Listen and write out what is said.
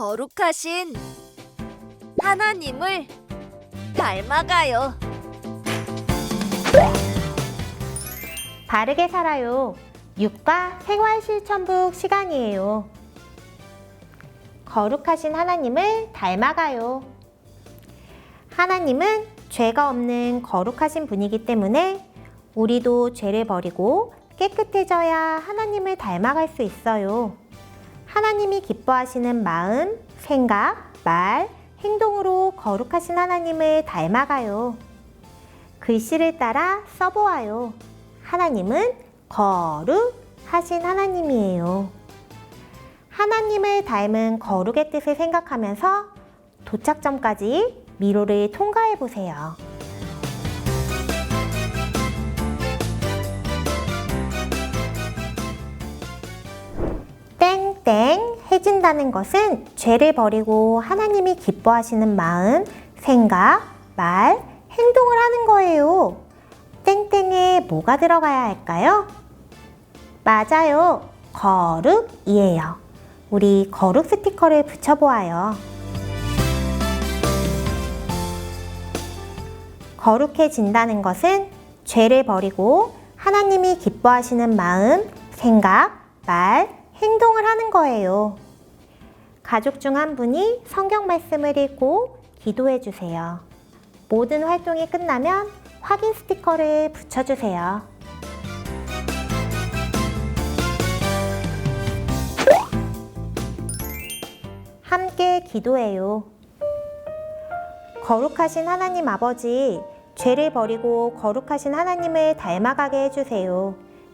거룩하신 하나님을 닮아가요. 바르게 살아요. 육과 생활 실천북 시간이에요. 거룩하신 하나님을 닮아가요. 하나님은 죄가 없는 거룩하신 분이기 때문에 우리도 죄를 버리고 깨끗해져야 하나님을 닮아갈 수 있어요. 하나님이 기뻐하시는 마음, 생각, 말, 행동으로 거룩하신 하나님을 닮아가요. 글씨를 따라 써보아요. 하나님은 거룩하신 하나님이에요. 하나님을 닮은 거룩의 뜻을 생각하면서 도착점까지 미로를 통과해 보세요. 땡땡 해준다는 것은 죄를 버리고 하나님이 기뻐하시는 마음, 생각, 말, 행동을 하는 거예요. 땡땡에 뭐가 들어가야 할까요? 맞아요. 거룩이에요. 우리 거룩 스티커를 붙여보아요. 거룩해진다는 것은 죄를 버리고 하나님이 기뻐하시는 마음, 생각, 말, 행동을 하는 거예요. 가족 중 한 분이 성경 말씀을 읽고 기도해 주세요. 모든 활동이 끝나면 확인 스티커를 붙여주세요. 함께 기도해요. 거룩하신 하나님 아버지, 죄를 버리고 거룩하신 하나님을 닮아가게 해주세요.